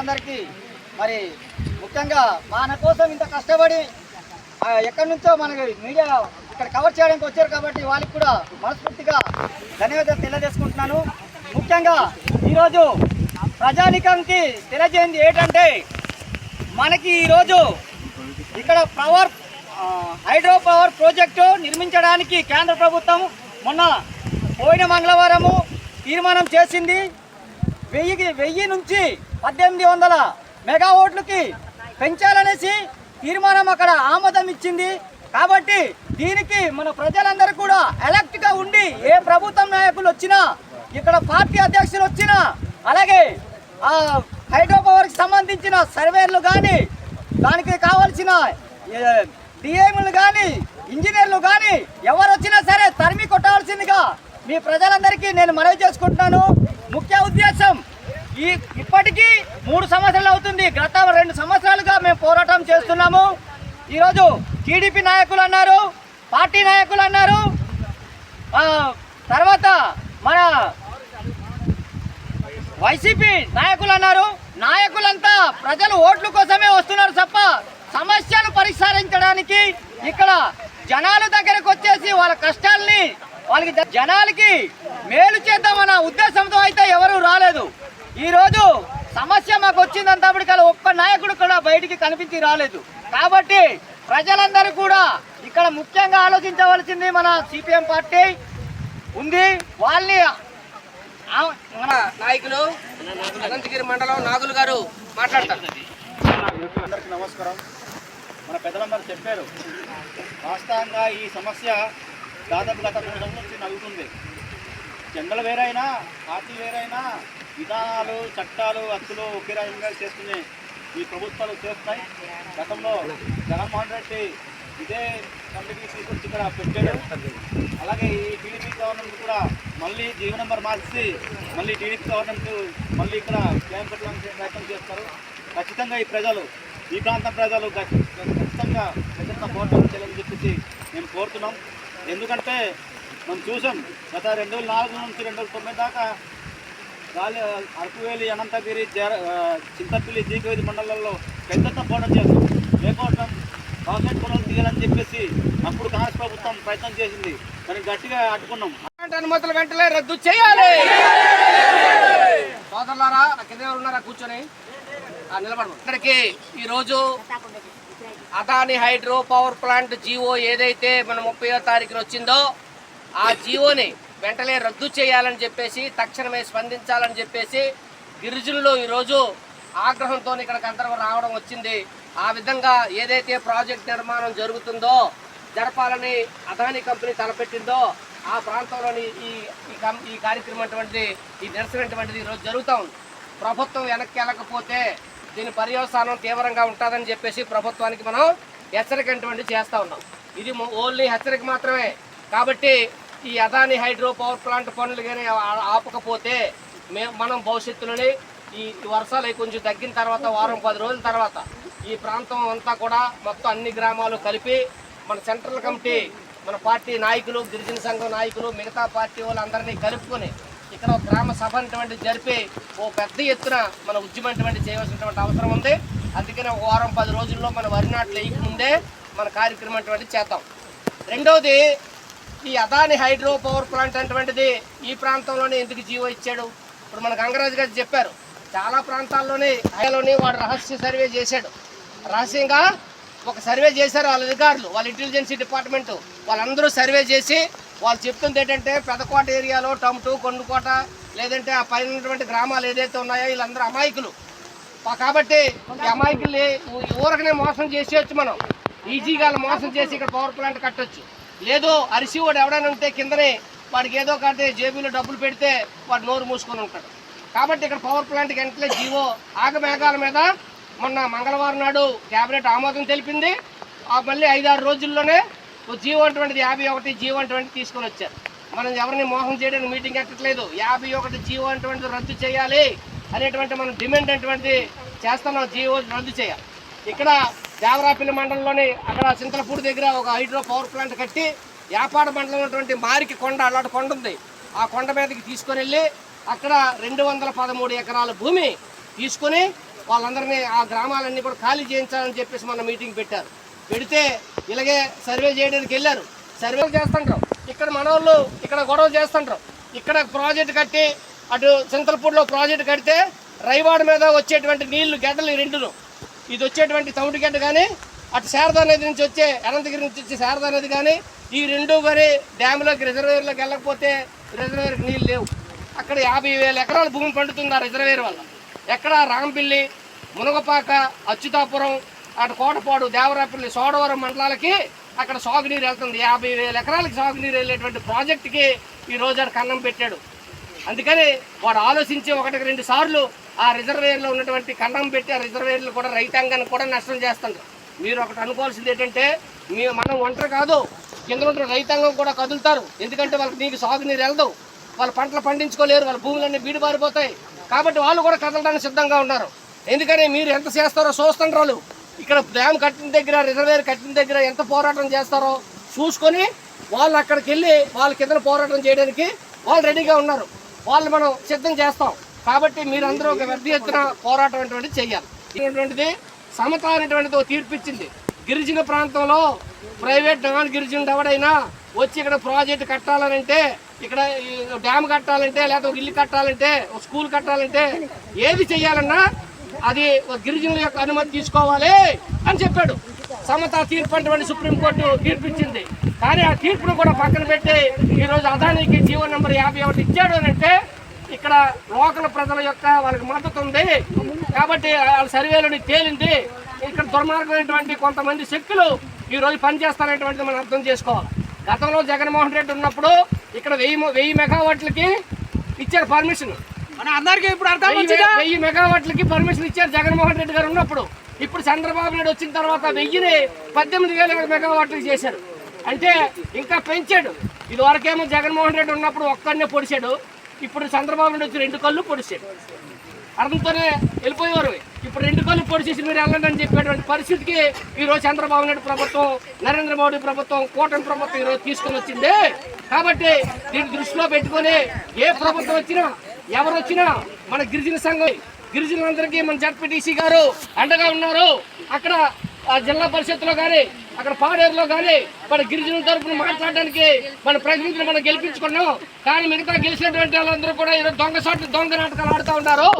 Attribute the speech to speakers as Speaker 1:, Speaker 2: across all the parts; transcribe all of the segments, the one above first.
Speaker 1: మన అందరికీ. మరి ముఖ్యంగా మన కోసం ఇంత కష్టపడి ఎక్కడి నుంచో మనకి మీడియా ఇక్కడ కవర్ చేయడానికి వచ్చారు కాబట్టి వాళ్ళకి కూడా మనస్ఫూర్తిగా ధన్యవాదాలు తెలియజేసుకుంటున్నాను. ముఖ్యంగా ఈరోజు ప్రజానికంకి తెలియజేయండి ఏంటంటే మనకి ఈరోజు ఇక్కడ పవర్ హైడ్రో పవర్ ప్రాజెక్టు నిర్మించడానికి కేంద్ర ప్రభుత్వం మొన్న పోయిన మంగళవారము తీర్మానం చేసింది. వెయ్యికి వెయ్యి నుంచి పద్దెనిమిది వందల మెగా ఓట్లకి పెంచాలనేసి తీర్మానం అక్కడ ఆమోదం ఇచ్చింది. కాబట్టి దీనికి మన ప్రజలందరూ కూడా ఎలక్ట్గా ఉండి ఏ ప్రభుత్వం నాయకులు వచ్చినా ఇక్కడ పార్టీ అధ్యక్షులు వచ్చినా అలాగే ఆ హైడ్రో సంబంధించిన సర్వేర్లు కానీ దానికి కావలసిన డిఎంలు కానీ ఇంజనీర్లు కానీ ఎవరు వచ్చినా సరే తరిమి కొట్టవలసిందిగా మీ ప్రజలందరికీ నేను మనవి చేసుకుంటున్నాను. ముఖ్య ఉద్దేశం ఈ ఇప్పటికీ మూడు సంవత్సరాలు అవుతుంది. గత రెండు సంవత్సరాలుగా మేము పోరాటం చేస్తున్నాము. ఈరోజు టీడీపీ నాయకులు అన్నారు పార్టీ నాయకులు అన్నారు. తర్వాత మన వైసీపీ నాయకులు అన్నారు. నాయకులంతా ప్రజలు ఓట్ల కోసమే వస్తున్నారు తప్ప సమస్యను పరిష్కరించడానికి ఇక్కడ జనాల దగ్గరకు వచ్చేసి వాళ్ళ కష్టాల్ని వాళ్ళకి జనాలకి మేలు చేద్దామన్న ఉద్దేశంతో అయితే ఎవరు రాలేదు. ఈరోజు సమస్య మాకు వచ్చిందంతప్పటికల్లా ఒక్క నాయకుడు కూడా బయటికి కనిపించి రాలేదు. కాబట్టి ప్రజలందరూ కూడా ఇక్కడ ముఖ్యంగా ఆలోచించవలసింది మన సిపిఎం పార్టీ ఉంది. వాళ్ళని మన
Speaker 2: నాయకులు అనంతగిరి మండలం నాగులు గారు మాట్లాడతారు.
Speaker 1: అందరికీ నమస్కారం. మన పెద్దలందరూ చెప్పారు వాస్తవంగా ఈ సమస్య దాదాపు గత మూడు సంవత్సరాల నుంచి నలుగుతుంది జెండలు వేరైనా పార్టీ వేరైనా విధానాలు చట్టాలు హక్కులు ఒకే రకంగా చేసుకునే ఈ ప్రభుత్వాలు చేస్తున్నాయి. గతంలో జగన్మోహన్ రెడ్డి ఇదే కమిటీ తీసుకొచ్చి ఇక్కడ పెట్టాడు. అలాగే ఈ టీడీపీ గవర్నమెంట్ కూడా మళ్ళీ జీవ నెంబర్ మార్చి మళ్ళీ టీడీపీ గవర్నమెంట్ మళ్ళీ ఇక్కడ క్లెయిమ్ పెట్టడానికి ప్రయత్నం చేస్తారు. ఖచ్చితంగా ఈ ప్రజలు ఈ ప్రాంతం ప్రజలు ఖచ్చితంగా ఖచ్చితంగా పోరాటం చేయాలని చెప్పేసి మేము కోరుతున్నాం. ఎందుకంటే మనం చూసాం గత రెండు వేల నాలుగు నుంచి రెండు వేల తొమ్మిది దాకా గాలి అరకువేలి అనంతగిరి జర ఆ, చింతపల్లి జీకవేది మండలాల్లో పెద్ద ఎత్తున పోరాటం చేస్తాం లేకపోవడం కాన్సెప్ట్ పొలం తీయాలని చెప్పేసి అప్పుడు కాంగ్రెస్ ప్రభుత్వం ప్రయత్నం చేసింది. కానీ గట్టిగా అడ్డుకున్నాం.
Speaker 2: అలాంటి అనుమతులు వెంటనే రద్దు చేయాలి. సోదరులారా నా కింద ఉన్నారా? కూర్చొని. నిలబడము ఇక్కడికి ఈరోజు Adani hydro power plant GO ఏదైతే మన ముప్పయో తారీఖున వచ్చిందో ఆ జీవోని వెంటనే రద్దు చేయాలని చెప్పేసి తక్షణమే స్పందించాలని చెప్పేసి గిరిజనులు ఈరోజు ఆగ్రహంతో ఇక్కడికి అందరూ రావడం వచ్చింది. ఆ విధంగా ఏదైతే ప్రాజెక్ట్ నిర్మాణం జరుగుతుందో జరపాలని అదాని కంపెనీ తలపెట్టిందో ఆ ప్రాంతంలోని ఈ ఈ కం- ఈ కార్యక్రమం అటువంటిది ఈ నిరసన అటువంటిది ఈరోజు జరుగుతూ ఉంది. ప్రభుత్వం వెనక్కి వెళ్ళకపోతే దీని పర్యవసానం తీవ్రంగా ఉంటుందని చెప్పేసి ప్రభుత్వానికి మనం హెచ్చరిక అటువంటి చేస్తూ ఉన్నాం. ఇది ఓన్లీ హెచ్చరిక మాత్రమే. కాబట్టి ఈ అదాని హైడ్రో పవర్ ప్లాంట్ పనులు కానీ ఆపకపోతే మే మనం భవిష్యత్తులోని ఈ వర్షాలు కొంచెం తగ్గిన తర్వాత వారం పది రోజుల తర్వాత ఈ ప్రాంతం అంతా కూడా మొత్తం అన్ని గ్రామాలు కలిపి మన సెంట్రల్ కమిటీ మన పార్టీ నాయకులు గిరిజన సంఘం నాయకులు మిగతా పార్టీ వాళ్ళందరినీ కలుపుకొని ఇక్కడ ఒక గ్రామ సభ అటువంటి జరిపి ఓ పెద్ద ఎత్తున మన ఉద్యమం అటువంటి చేయవలసినటువంటి అవసరం ఉంది. అందుకనే ఒక వారం పది రోజుల్లో మన వరి నాట్లు వేయక మన కార్యక్రమం అటువంటి చేద్దాం. రెండవది ఈ అదాని హైడ్రో పవర్ ప్లాంట్ అటువంటిది ఈ ప్రాంతంలోనే ఎందుకు జీవో ఇచ్చాడు? ఇప్పుడు మన గంగరాజు గారు చెప్పారు చాలా ప్రాంతాల్లోనే హైలోని వాడు రహస్య సర్వే చేశాడు. రహస్యంగా ఒక సర్వే చేశారు వాళ్ళ అధికారులు వాళ్ళ ఇంటెలిజెన్సీ డిపార్ట్మెంట్. వాళ్ళందరూ సర్వే చేసి వాళ్ళు చెప్తుంది ఏంటంటే పెదకోట ఏరియాలో టమ్టు కొండుకోట లేదంటే ఆ పైన ఉన్నటువంటి గ్రామాలు ఏదైతే ఉన్నాయో వీళ్ళందరూ అమాయకులు. కాబట్టి అమాయకుల్ని ఊరకనే మోసం చేసేయచ్చు మనం. ఈజీగా మోసం చేసి ఇక్కడ పవర్ ప్లాంట్ కట్టొచ్చు. లేదు అరిసి వాడు ఎవడైనా ఉంటే కిందనే వాడికి ఏదో ఒకటి జేబీలో డబ్బులు పెడితే వాడు నోరు మూసుకొని ఉంటాడు. కాబట్టి ఇక్కడ పవర్ ప్లాంట్ వెంటనే జీవో ఆగమేఘాల మీద మొన్న మంగళవారం నాడు క్యాబినెట్ ఆమోదం తెలిపింది. ఆ మళ్ళీ ఐదారు రోజుల్లోనే జీవో అటువంటిది యాభై ఒకటి జీవో అటువంటిది తీసుకొని వచ్చారు. మనం ఎవరిని మోసం చేయడానికి మీటింగ్ ఎట్టట్లేదు యాభై ఒకటి జీవో అటువంటిది రద్దు చేయాలి అనేటువంటి మనం డిమాండ్ అటువంటిది చేస్తున్నాం జీవో రద్దు చేయాలి. ఇక్కడ దేవరాపల్లి మండలంలోని అక్కడ చింతలపూడి దగ్గర ఒక హైడ్రో పవర్ ప్లాంట్ కట్టి యాపాడ మండలం ఉన్నటువంటి మారికి కొండ అలాంటి కొండ ఉంది. ఆ కొండ మీదకి తీసుకొని వెళ్ళి అక్కడ రెండు వందల పదమూడు ఎకరాల భూమి తీసుకొని వాళ్ళందరినీ ఆ గ్రామాలన్నీ కూడా ఖాళీ చేయించాలని చెప్పేసి మన మీటింగ్ పెట్టారు. పెడితే ఇలాగే సర్వే చేయడానికి వెళ్ళారు. సర్వే చేస్తుంటారు ఇక్కడ మనవాళ్ళు ఇక్కడ గొడవ చేస్తుంటారు ఇక్కడ ప్రాజెక్ట్ కట్టి అటు చింతలపూడిలో ప్రాజెక్ట్ కడితే రైవాడ మీద వచ్చేటువంటి నీళ్ళు గడ్డలు రెండును ఇది వచ్చేటువంటి తౌడు గడ్డ కానీ అటు శారదా నది నుంచి వచ్చే అనంతగిరి నుంచి వచ్చే శారదా నది కానీ ఈ రెండు కానీ డ్యామ్లోకి రిజర్వేర్లోకి వెళ్ళకపోతే రిజర్వేర్కి నీళ్ళు లేవు. అక్కడ యాభై వేల ఎకరాల భూమి పండుతుంది ఆ రిజర్వేర్ వల్ల. ఎక్కడ రాంపిల్లి మునగపాక అచ్యుతాపురం అటు కోటపాడు దేవరాపల్లి సోడవరం మండలాలకి అక్కడ సాగునీరు వెళ్తుంది. యాభై వేల ఎకరాలకి సాగునీరు వెళ్ళేటువంటి ప్రాజెక్టుకి ఈ రోజు ఆడు కన్నం పెట్టాడు. అందుకని వాడు ఆలోచించి ఒకటికి రెండు సార్లు ఆ రిజర్వేయర్లో ఉన్నటువంటి కన్నం పెట్టి ఆ రిజర్వేయర్లు కూడా రైతాంగాన్ని కూడా నష్టం చేస్తుంది మీరు ఒకటి అనుకోవాల్సింది ఏంటంటే మీ మనం ఒంటరి కాదు కింద ఉన్న రైతాంగం కూడా కదులుతారు. ఎందుకంటే వాళ్ళకి నీకు సాగునీరు వెళ్దు వాళ్ళ పంటలు పండించుకోలేరు వాళ్ళ భూములన్నీ బీడిబారిపోతాయి. కాబట్టి వాళ్ళు కూడా కదలడానికి సిద్ధంగా ఉన్నారు. ఎందుకని మీరు ఎంత చేస్తారో చూస్తుండ్రు వాళ్ళు. ఇక్కడ డ్యామ్ కట్టిన దగ్గర రిజర్వేర్ కట్టిన దగ్గర ఎంత పోరాటం చేస్తారో చూసుకొని వాళ్ళు అక్కడికి వెళ్ళి వాళ్ళ కింద పోరాటం చేయడానికి వాళ్ళు రెడీగా ఉన్నారు. వాళ్ళు మనం సిద్ధం చేస్తాం. కాబట్టి మీరందరూ ఒక పెద్ద ఎత్తున పోరాటం అటువంటిది చేయాలి సమత అనేటువంటిది తీర్పిచ్చింది. గిరిజన ప్రాంతంలో ప్రైవేట్ నాన్ గిరిజన ఎవడైనా వచ్చి ఇక్కడ ప్రాజెక్ట్ కట్టాలనంటే ఇక్కడ డ్యామ్ కట్టాలంటే లేదా ఒక ఇల్లు కట్టాలంటే ఒక స్కూల్ కట్టాలంటే ఏది చేయాలన్నా అది ఒక గిరిజనుల యొక్క అనుమతి తీసుకోవాలి అని చెప్పాడు. సమత తీర్పు అటువంటి సుప్రీంకోర్టు తీర్పిచ్చింది. కానీ ఆ తీర్పును కూడా పక్కన పెట్టి ఈరోజు అదానికి జీవో నెంబర్ యాభై ఒకటి ఇచ్చాడు అని అంటే ఇక్కడ లోకల్ ప్రజల యొక్క వాళ్ళకి మద్దతు ఉంది. కాబట్టి వాళ్ళ సర్వేలో తేలింది. ఇక్కడ దుర్మార్గమైనటువంటి కొంతమంది శక్తులు ఈ రోజు పనిచేస్తారనేటువంటిది మనం అర్థం చేసుకోవాలి. గతంలో జగన్మోహన్ రెడ్డి ఉన్నప్పుడు ఇక్కడ వెయ్యి వెయ్యి మెగావాట్లకి ఇచ్చారు పర్మిషన్.
Speaker 3: మన అందరికీ ఇప్పుడు అర్థం
Speaker 2: వెయ్యి మెగావాట్లకి పర్మిషన్ ఇచ్చారు జగన్మోహన్ రెడ్డి గారు ఉన్నప్పుడు. ఇప్పుడు చంద్రబాబు నాయుడు వచ్చిన తర్వాత వెయ్యిని పద్దెనిమిది వేల మెగావాట్లు చేశారు. అంటే ఇంకా పెంచాడు. ఇది వరకేమో జగన్మోహన్ రెడ్డి ఉన్నప్పుడు ఒక్కడనే పొడిచాడు. ఇప్పుడు చంద్రబాబు నుండి వచ్చి రెండు కళ్ళు పొడిచారు. అర్థంతోనే వెళ్ళిపోయేవారు. ఇప్పుడు రెండు కళ్ళు పొడిచేసి మీరు వెళ్ళండి అని చెప్పేటువంటి పరిస్థితికి ఈరోజు చంద్రబాబు నాయుడు ప్రభుత్వం నరేంద్ర మోడీ ప్రభుత్వం కూటమి ప్రభుత్వం ఈ రోజు తీసుకొని వచ్చింది. కాబట్టి దీన్ని దృష్టిలో పెట్టుకొని ఏ ప్రభుత్వం వచ్చినా ఎవరు వచ్చినా మన గిరిజన సంఘం గిరిజనులందరికీ మన జడ్పీటీసీ గారు అండగా ఉన్నారు. అక్కడ జిల్లా పరిషత్లో కానీ అక్కడ పాడేరులో కానీ మన గిరిజనుల తరపున మాట్లాడడానికి మన ప్రతినిధులు మనం గెలిపించుకున్నాం. కానీ మిగతా గెలిచినటువంటి వాళ్ళందరూ కూడా ఈరోజు దొంగ సాట్లు దొంగ నాటకాలు ఆడుతూ ఉన్నారు.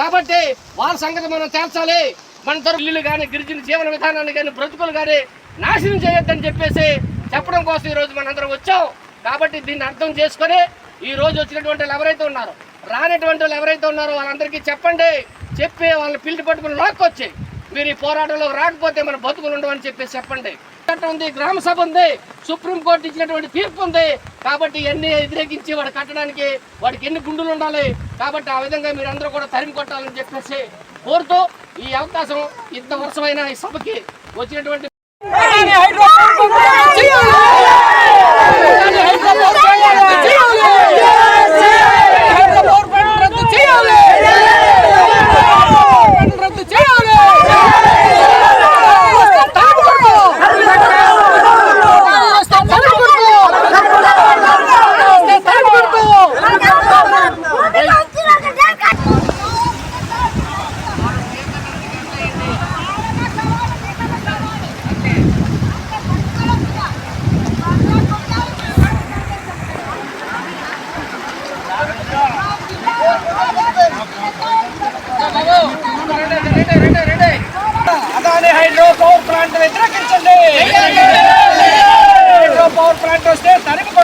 Speaker 2: కాబట్టి వాళ్ళ సంగతి మనం తేల్చాలి. మన తరఫులు ఇల్లు కానీ గిరిజన జీవన విధానాన్ని కానీ బ్రతుకులు కానీ నాశనం చేయొద్దని చెప్పేసి చెప్పడం కోసం ఈరోజు మనందరం వచ్చాం. కాబట్టి దీన్ని అర్థం చేసుకొని ఈ రోజు వచ్చినటువంటి వాళ్ళు ఎవరైతే ఉన్నారో రానటువంటి వాళ్ళు ఎవరైతే ఉన్నారో వాళ్ళందరికీ చెప్పండి. చెప్పి వాళ్ళని పిల్లి పట్టుకుని లాక్కొచ్చి మీరు ఈ పోరాటంలో రాకపోతే మన బతుకులు ఉండవని చెప్పేసి చెప్పండి. చట్టం ఉంది గ్రామ సభ ఉంది సుప్రీంకోర్టు ఇచ్చినటువంటి తీర్పు ఉంది. కాబట్టి ఇవన్నీ వ్యతిరేకించి వాడు కట్టడానికి వాడికి ఎన్ని గుండులు ఉండాలి? కాబట్టి ఆ విధంగా మీరు అందరూ కూడా తరిమి కొట్టాలని చెప్పేసి కోరుతూ ఈ అవకాశం ఇంత వర్షమైన ఈ సభకి వచ్చినటువంటి అదాని పవర్ ప్లాంట్ వస్తే తరిమి కొడతాం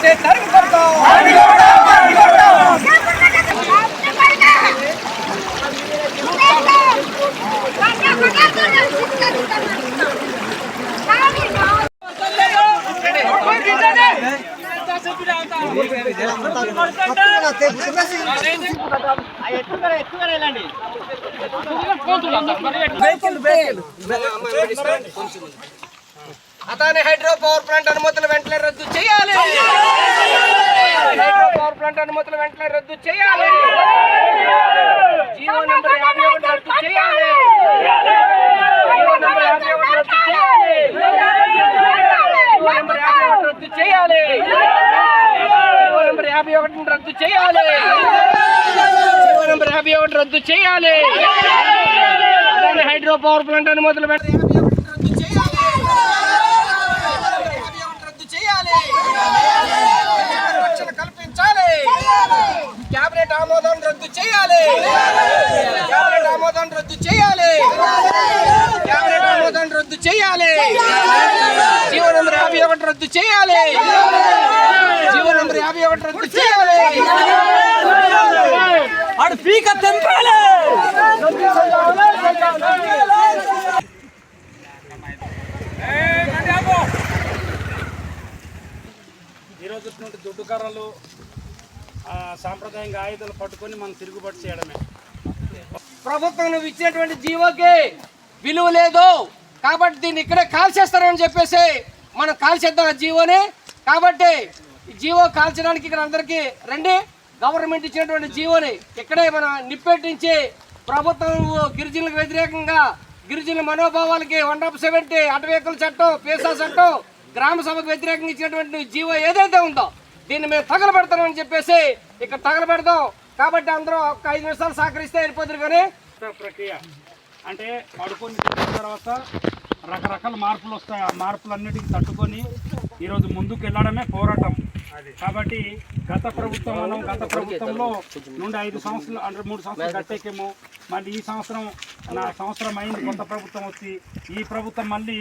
Speaker 1: state
Speaker 2: Adani hydro power plant అనుమతులు వెంటనే రద్దు చేయాలి. హైడ్రో పవర్ ప్లాంట్ అనుమతులు వెంటనే రద్దు చేయాలి. జీవో నెంబర్ యాభై ఒకటి రద్దు చేయాలి. జీవో నెంబర్ యాభై ఒకటి రద్దు చేయాలి. జీవో నెంబర్ యాభై ఒకటి రద్దు చేయాలి. జీవో నెంబర్ యాభై ఒకటిని రద్దు చేయాలి. జీవో నెంబర్ యాభై ఒకటి రద్దు చేయాలి. అదాని హైడ్రో పవర్ ప్లాంట్ అనుమతులు వెంటనే రద్దు క్యాబినెట్ ఆమోదం రద్దు చేయాలి. క్యాబినెట్ ఆమోదం రద్దు చేయాలి. క్యాబినెట్ ఆమోదం రద్దు చేయాలి. జీవో నెంబర్ యాభై ఒకటి రద్దు చేయాలి. జీవో నెంబర్ యాభై ఒకటి రద్దు చేయాలి.
Speaker 3: ఆడు పీక తెంపాలి.
Speaker 4: ఈరోజు దుడ్డు కర్రలు సాంప్రదాయంగా ఆయుధాలు పట్టుకొని మనం తిరుగుబాటు చేయడమే.
Speaker 2: ప్రభుత్వం ఇచ్చినటువంటి జీవోకి విలువ లేదు. కాబట్టి దీన్ని ఇక్కడే కాల్చేస్తారని చెప్పేసి మనం కాల్చేద్దాం ఆ జీవోని. కాబట్టి జీవో కాల్చడానికి ఇక్కడ అందరికీ రండి. గవర్నమెంట్ ఇచ్చినటువంటి జీవోని ఇక్కడే మనం నిప్పెట్టించి ప్రభుత్వం గిరిజనులకు వ్యతిరేకంగా గిరిజనుల మనోభావాలకి వన్ ఆఫ్ సెవెంటీ అటవీకుల చట్టం పేసా చట్టం గ్రామ సభకు వ్యతిరేకంగా ఇచ్చినటువంటి జీవో ఏదైతే ఉందో దీన్ని మేము తగలబెడతామని చెప్పేసి ఇక్కడ తగలబెడతాం కాబట్టి అందరూ ఒక ఐదు నిమిషాలు సహకరిస్తే వెళ్ళిపోతారు కానీ
Speaker 4: ప్రక్రియ. అంటే పడుకొని తర్వాత రకరకాల మార్పులు వస్తాయి. ఆ మార్పులన్నిటికీ తట్టుకొని ఈరోజు ముందుకు వెళ్ళడమే పోరాటం కాబట్టి గత ప్రభుత్వం మనం గత ప్రభుత్వంలో నుండి ఐదు సంవత్సరాలు అంటే మూడు సంవత్సరాలు గట్టెక్కేమో మళ్ళీ ఈ సంవత్సరం నా సంవత్సరం అయింది కొత్త ప్రభుత్వం వచ్చి. ఈ ప్రభుత్వం మళ్ళీ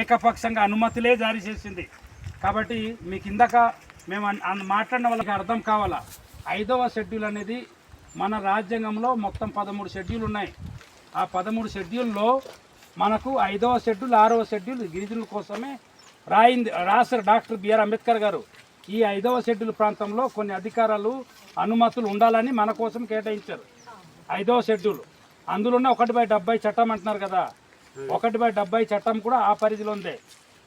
Speaker 4: ఏకపక్షంగా అనుమతులే జారీ చేసింది. కాబట్టి మీకు ఇందాక మేము అన్- మాట్లాడిన వాళ్ళకి అర్థం కావాలా? ఐదవ షెడ్యూల్ అనేది మన రాజ్యాంగంలో మొత్తం పదమూడు షెడ్యూల్ ఉన్నాయి. ఆ పదమూడు షెడ్యూల్లో మనకు ఐదవ షెడ్యూల్ ఆరవ షెడ్యూల్ గిరిజనుల కోసమే రాయింది రాశారు డాక్టర్ బిఆర్ అంబేద్కర్ గారు. ఈ ఐదవ షెడ్యూల్ ప్రాంతంలో కొన్ని అధికారాలు అనుమతులు ఉండాలని మన కోసం కేటాయించారు. ఐదవ షెడ్యూల్. అందులోనే ఒకటి బై డెబ్బై చట్టం అంటున్నారు కదా. ఒకటి బై డెబ్బై చట్టం కూడా ఆ పరిధిలో ఉంది.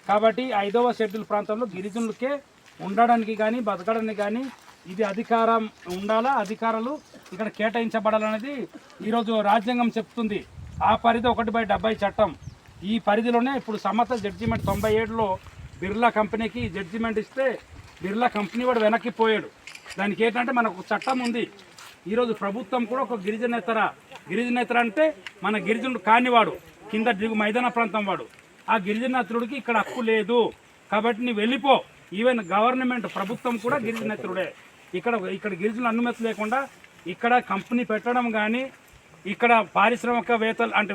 Speaker 4: కాబట్టి ఐదవ షెడ్యూల్ ప్రాంతంలో గిరిజనులకే ఉండడానికి కానీ బతకడానికి కానీ ఇది అధికారం ఉండాలా? అధికారాలు ఇక్కడ కేటాయించబడాలనేది ఈరోజు రాజ్యాంగం చెప్తుంది. ఆ పరిధి ఒకటి బై డెబ్బై చట్టం. ఈ పరిధిలోనే ఇప్పుడు సమత జడ్జిమెంట్ తొంభై ఏడులో బిర్లా కంపెనీకి జడ్జిమెంట్ ఇస్తే బిర్లా కంపెనీ వాడు వెనక్కి పోయాడు. దానికి ఏంటంటే మనకు చట్టం ఉంది. ఈరోజు ప్రభుత్వం కూడా ఒక గిరిజనేతర గిరిజనేతర అంటే మన గిరిజనుడు కానివాడు కింద దిగు మైదాన ప్రాంతం వాడు. ఆ గిరిజనేతరుడికి ఇక్కడ హక్కు లేదు. కాబట్టి నువ్వు వెళ్ళిపో. ఈవెన్ గవర్నమెంట్ ప్రభుత్వం కూడా గిరిజనేతరుడే ఇక్కడ ఇక్కడ గిరిజనుల అనుమతి లేకుండా ఇక్కడ కంపెనీ పెట్టడం కానీ ఇక్కడ పారిశ్రామికవేత్తలు అంటే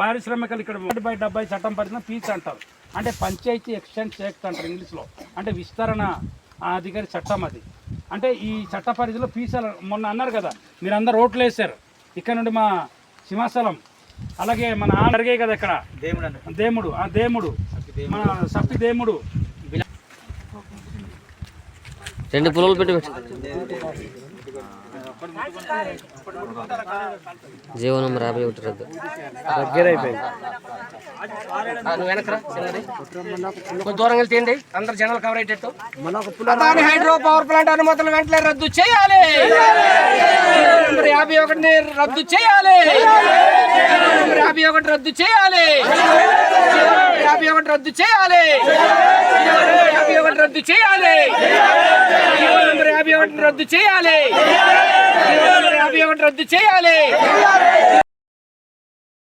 Speaker 4: పారిశ్రామికలు ఇక్కడ ఒకటి బై డెబ్బై చట్టం పరిధిన పీచ్ అంటారు. అంటే పంచాయతీ ఎక్స్టెంట్ యాక్ట్ అంటారు ఇంగ్లీష్లో. అంటే విస్తరణ అధికారి చట్టం అది. అంటే ఈ చట్ట పరిధిలో పీసాల మొన్న అన్నారు కదా మీరు అందరు ఓట్లు వేశారు. ఇక్కడ నుండి మా సింహాచలం అలాగే మన జరిగాయి కదా ఇక్కడ. దేముడు ఆ దేముడు. మన సప్పి దేముడు
Speaker 3: రెండు పుల్లలు పెట్టి జీవనం జీవో ఒకటి రద్దు
Speaker 2: నువ్వు వెనకరా కొంచెం దూరం వెళ్తే అందరు జనాలు కవర్ అయ్యేటట్టు. హైడ్రో పవర్ ప్లాంట్ అనుమతులు వెంటనే రద్దు చేయాలి. యాభై ఒకటిని రద్దు చేయాలి. యాభై ఒకటి రద్దు చేయాలి. యాభై ఒకటి రద్దు చేయాలి. యాభై ఒకటి రద్దు చేయాలి. యాభై ఒకటి రద్దు చేయాలి. యాభై ఒకటి రద్దు చేయాలి.